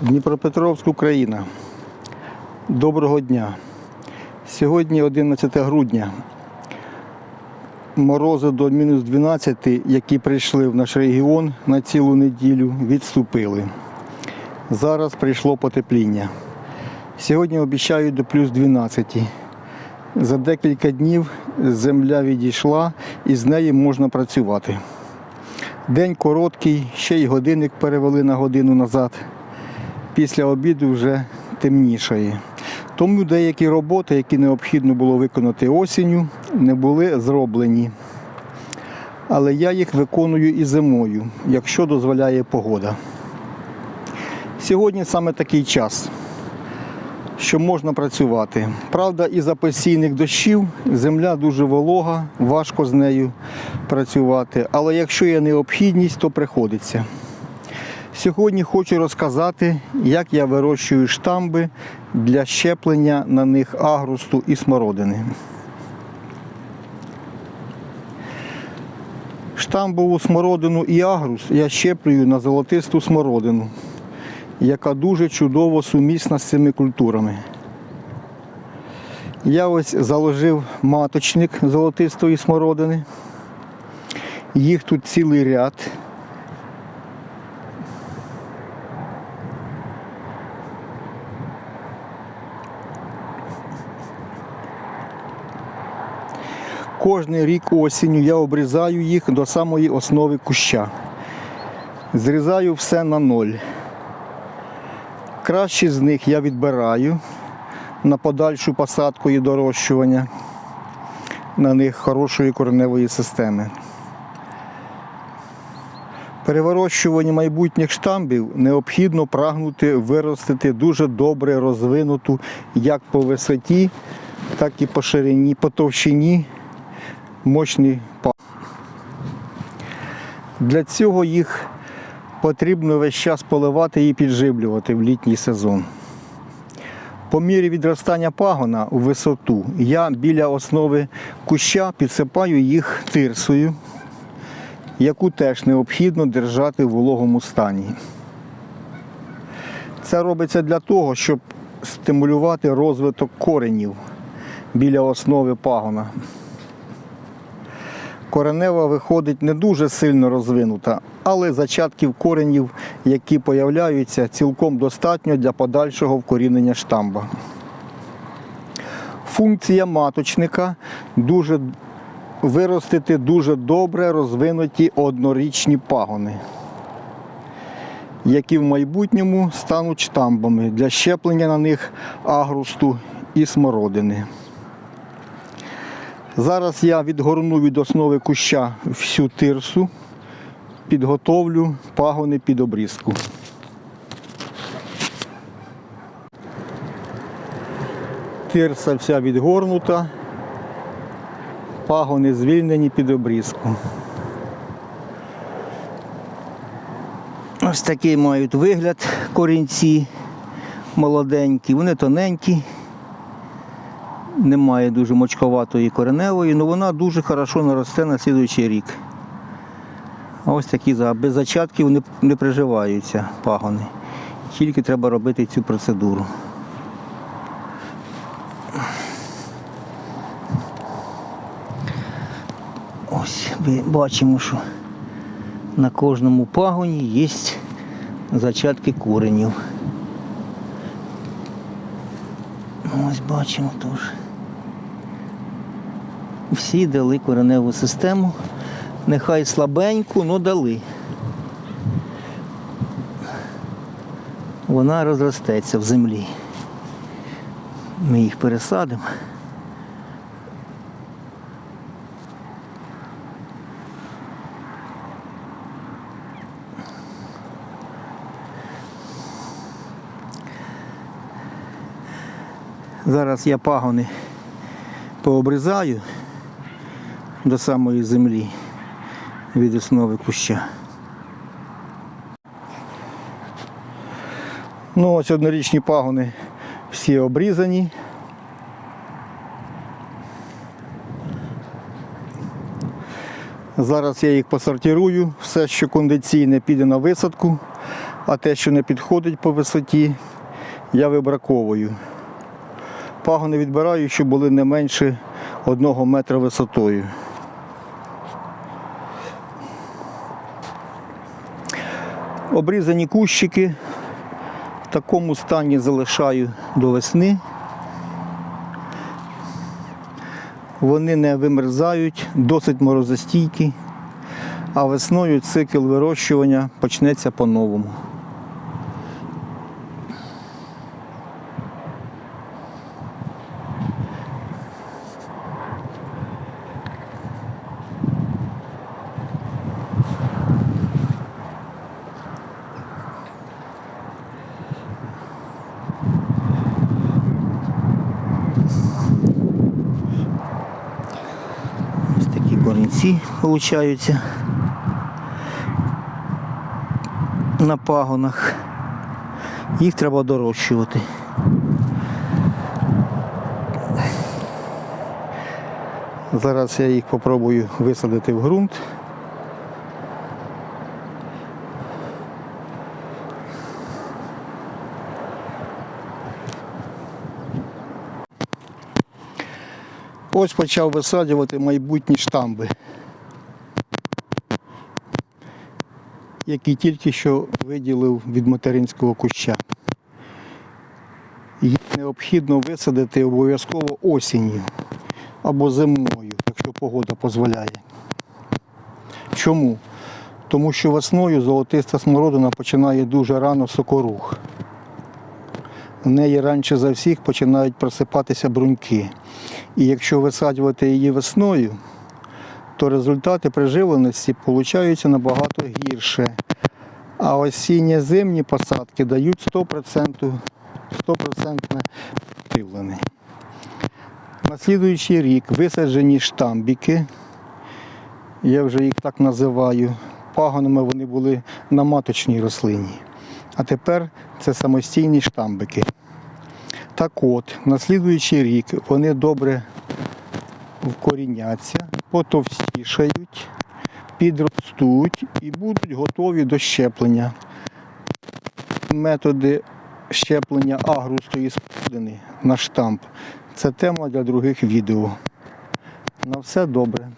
Дніпропетровськ, Україна. Доброго дня. Сьогодні 11 грудня. Морози до мінус 12, які прийшли в наш регіон на цілу неділю, відступили. Зараз прийшло потепління. Сьогодні обіцяють до плюс 12. За декілька днів земля відійшла і з нею можна працювати. День короткий, ще й годинник перевели на годину назад. Після обіду вже темнішає. Тому деякі роботи, які необхідно було виконати осінню, не були зроблені. Але я їх виконую і зимою, якщо дозволяє погода. Сьогодні саме такий час, що можна працювати. Правда, із-за постійних дощів земля дуже волога, важко з нею працювати. Але якщо є необхідність, то приходиться. Сьогодні хочу розказати, як я вирощую штамби для щеплення на них агрусту і смородини. Штамбову смородину і агрус я щеплюю на золотисту смородину, яка дуже чудово сумісна з цими культурами. Я ось заложив маточник золотистої смородини. Їх тут цілий ряд. Кожний рік осінню я обрізаю їх до самої основи куща. Зрізаю все на ноль. Кращі з них я відбираю на подальшу посадку і дорощування на них хорошої кореневої системи. При вирощуванні майбутніх штамбів необхідно прагнути виростити дуже добре розвинуту як по висоті, так і по ширині, по товщині мощний па. Для цього їх потрібно весь час поливати і підживлювати в літній сезон. По мірі відростання пагона у висоту я біля основи куща підсипаю їх тирсою, яку теж необхідно держати в вологому стані. Це робиться для того, щоб стимулювати розвиток коренів біля основи пагона. Коренева виходить не дуже сильно розвинута, але зачатків коренів, які появляються, цілком достатньо для подальшого вкорінення штамба. Функція маточника дуже виростити дуже добре розвинуті однорічні пагони, які в майбутньому стануть штамбами для щеплення на них агрусту і смородини. Зараз я відгорну від основи куща всю тирсу, підготовлю пагони під обрізку. Тирса вся відгорнута, пагони звільнені під обрізку. Ось такий мають вигляд корінці молоденькі, вони тоненькі немає дуже мочковатої кореневої, але вона дуже хорошо наросте на слідуючий рік. Ось такі без зачатків не, не приживаються пагони. Тільки треба робити цю процедуру. Ось ми бачимо, що на кожному пагоні є зачатки коренів. Ось бачимо теж. Всі дали кореневу систему. Нехай слабеньку, але дали. Вона розростеться в землі. Ми їх пересадимо. Зараз я пагони пообрізаю до самої землі від основи куща. Ну, ось однорічні пагони всі обрізані. Зараз я їх посортирую, все, що кондиційне, піде на висадку, а те, що не підходить по висоті, я вибраковую. Пагони відбираю, щоб були не менше одного метра висотою. Обрізані кущики в такому стані залишаю до весни. Вони не вимерзають, досить морозостійкі, а весною цикл вирощування почнеться по-новому. Ось такі корінці получаються на пагонах. Їх треба дорощувати. Зараз я їх попробую висадити в ґрунт. Ось почав висаджувати майбутні штамби, які тільки що виділив від материнського куща. Їх необхідно висадити обов'язково осінню або зимою, якщо погода дозволяє. Чому? Тому що весною золотиста смородина починає дуже рано сокорух. В неї раніше за всіх починають просипатися бруньки. І якщо висаджувати її весною, то результати приживленості получаються набагато гірше. А осінні зимні посадки дають 100%, 100% підживлення. На слідуючий рік висаджені штамбіки, я вже їх так називаю. Пагонами вони були на маточній рослині. А тепер це самостійні штамбики. Так от, на слідуючий рік вони добре вкоріняться, потовстішають, підростуть і будуть готові до щеплення. Методи щеплення агрустої спорудини на штамп це тема для других відео. На все добре.